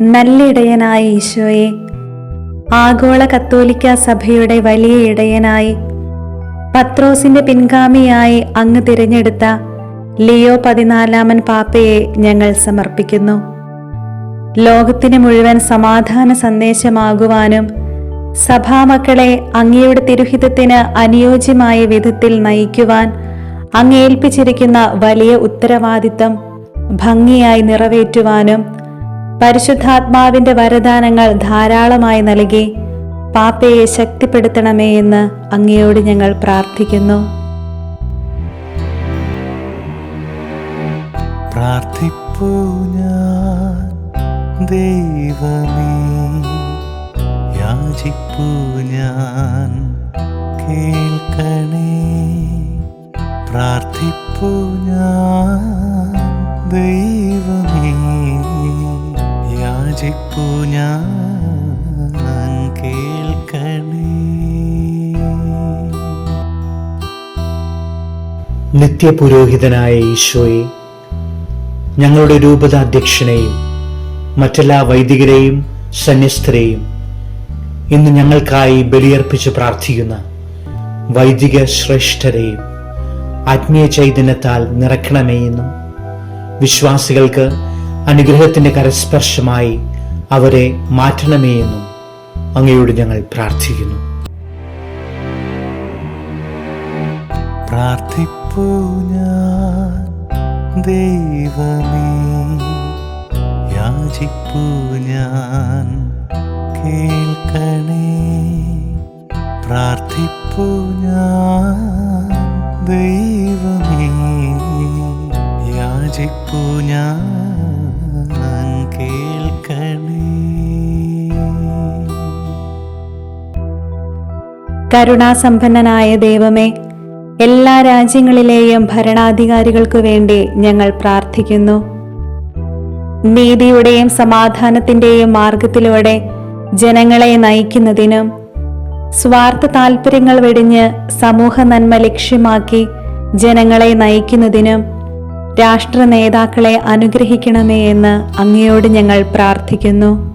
നല്ല ഇടയനായ ഈശോയെ ആഗോള കത്തോലിക്ക സഭയുടെ വലിയ ഇടയനായി പത്രോസിന്റെ പിൻഗാമിയായി അങ്ങ് തിരഞ്ഞെടുത്ത ലിയോ പതിനാലാമൻ പാപ്പയെ ഞങ്ങൾ സമർപ്പിക്കുന്നു. ലോകത്തിന് മുഴുവൻ സമാധാന സന്ദേശമാകുവാനും സഭാമക്കളെ അങ്ങയുടെ തിരുഹിതത്തിന് അനുയോജ്യമായ വിധത്തിൽ നയിക്കുവാൻ അങ്ങേൽപ്പിച്ചിരിക്കുന്ന വലിയ ഉത്തരവാദിത്തം ഭംഗിയായി നിറവേറ്റുവാനും പരിശുദ്ധാത്മാവിന്റെ വരദാനങ്ങൾ ധാരാളമായി നൽകി പാപ്പയെ ശക്തിപ്പെടുത്തണമേ എന്ന് അങ്ങയോട് ഞങ്ങൾ പ്രാർത്ഥിക്കുന്നു. പ്രാർത്ഥിപ്പൂ ഞാൻ ദൈവമേ ഞാൻ ദൈവമേ യാചിപ്പൂ ഞാൻ കേൾക്കണേ. നിത്യപുരോഹിതനായ ഈശോയെ ഞങ്ങളുടെ രൂപത അധ്യക്ഷനെയും മറ്റെല്ലാ വൈദികരെയും സന്യസ്തരെയും ഇന്ന് ഞങ്ങൾക്കായി ബലിയർപ്പിച്ച് പ്രാർത്ഥിക്കുന്ന വൈദിക ശ്രേഷ്ഠരെയും ആത്മീയ ചൈതന്യത്താൽ നിറക്കണമേയെന്നും വിശ്വാസികൾക്ക് അനുഗ്രഹത്തിന്റെ കരസ്പർശമായി അവരെ മാറ്റണമേ എന്നും അങ്ങയോട് ഞങ്ങൾ പ്രാർത്ഥിക്കുന്നു. ദൈവമേ യാചിപ്പൂ പ്രാർത്ഥിപ്പൂ ഞാൻ ദൈവമേ യാചിപ്പൂ ഞാൻ കരുണാസമ്പന്നനായ ദൈവമേ എല്ലാ രാജ്യങ്ങളിലെയും ഭരണാധികാരികൾക്കു വേണ്ടി ഞങ്ങൾ പ്രാർത്ഥിക്കുന്നു. നീതിയുടെയും സമാധാനത്തിന്റെയും മാർഗത്തിലൂടെ ജനങ്ങളെ നയിക്കുന്നതിനും സ്വാർത്ഥ താൽപ്പര്യങ്ങൾ വെടിഞ്ഞ് സമൂഹ നന്മ ലക്ഷ്യമാക്കി ജനങ്ങളെ നയിക്കുന്നതിനും രാഷ്ട്ര നേതാക്കളെ അനുഗ്രഹിക്കണമേ എന്ന് അങ്ങയോട് ഞങ്ങൾ പ്രാർത്ഥിക്കുന്നു.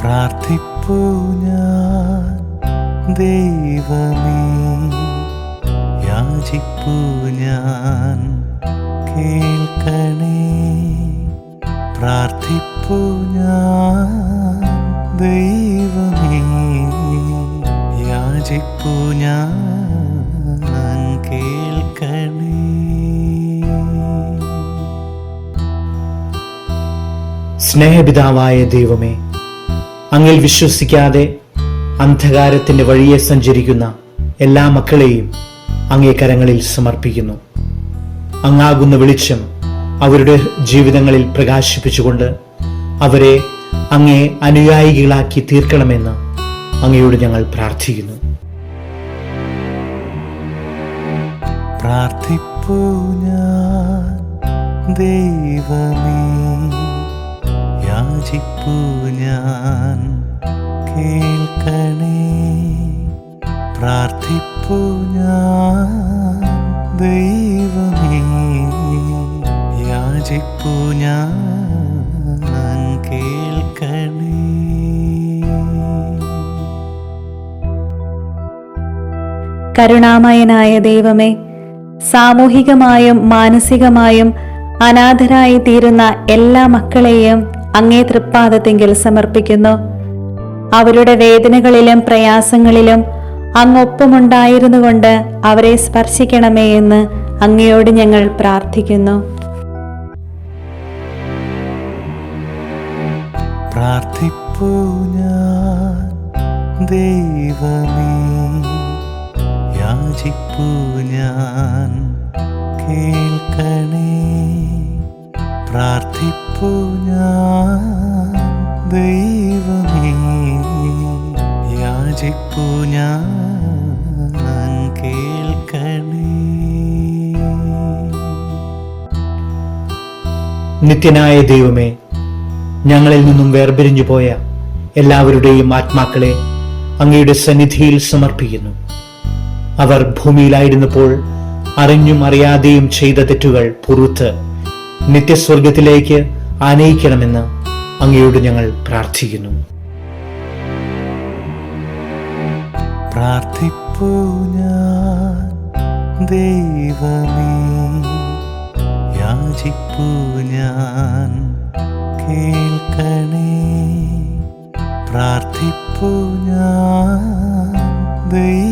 പ്രാർത്ഥിപ്പൂ ഞാൻ. ദൈവമേ യാചിപ്പൂ ഞാൻ. കേൾക്കണേ. പ്രാർത്ഥിപ്പൂ ഞാൻ. ദൈവമേ യാചിപ്പൂ ഞാൻ. സ്നേഹപിതാവായ ദൈവമേ അങ്ങിൽ വിശ്വസിക്കാതെ അന്ധകാരത്തിന്റെ വഴിയെ സഞ്ചരിക്കുന്ന എല്ലാ മക്കളെയും അങ്ങേ കരങ്ങളിൽ സമർപ്പിക്കുന്നു. അങ്ങാകുന്ന വെളിച്ചം അവരുടെ ജീവിതങ്ങളിൽ പ്രകാശിപ്പിച്ചുകൊണ്ട് അവരെ അങ്ങേ അനുയായികളാക്കി തീർക്കണമെന്ന് അങ്ങയോട് ഞങ്ങൾ പ്രാർത്ഥിക്കുന്നു. പ്രാർത്ഥിപ്പൂ ഞാൻ ദൈവമേ. യാചിപ്പൂ ഞാൻ. കേൾക്കണേ. പ്രാർത്ഥിപ്പു ഞാൻ. ദൈവമേ യാചിപ്പു ഞാൻ. കരുണാമയനായ ദൈവമേ സാമൂഹികമായും മാനസികമായും അനാഥരായി തീരുന്ന എല്ലാ മക്കളെയും അങ്ങേ തൃപ്പാദത്തെങ്കിൽ സമർപ്പിക്കുന്നു. അവരുടെ വേദനകളിലും പ്രയാസങ്ങളിലും അങ്ങൊപ്പമുണ്ടായിരുന്നുകൊണ്ട് അവരെ സ്പർശിക്കണമേ എന്ന് അങ്ങയോട് ഞങ്ങൾ പ്രാർത്ഥിക്കുന്നു. പ്രാർത്ഥിപ്പൂ ഞാൻ കേൾക്കണേ. പ്രാർത്ഥിപ്പൂ ഞാൻ ദൈവമേ യാചിപ്പു ഞാൻ നിത്യനായ ദൈവമേ ഞങ്ങളിൽ നിന്നും വേർപിരിഞ്ഞു പോയ എല്ലാവരുടെയും ആത്മാക്കളെ അങ്ങയുടെ സന്നിധിയിൽ സമർപ്പിക്കുന്നു. അവർ ഭൂമിയിലായിരുന്നപ്പോൾ അറിഞ്ഞും അറിയാതെയും ചെയ്ത തെറ്റുകൾ പുറത്ത് നിത്യസ്വർഗത്തിലേക്ക് ആനയിക്കണമെന്ന് അങ്ങയോട് ഞങ്ങൾ പ്രാർത്ഥിക്കുന്നു. ദൈവമേ. കേൾക്കണേ. പ്രാർത്ഥിപ്പൂ ഞാൻ ദൈവമേ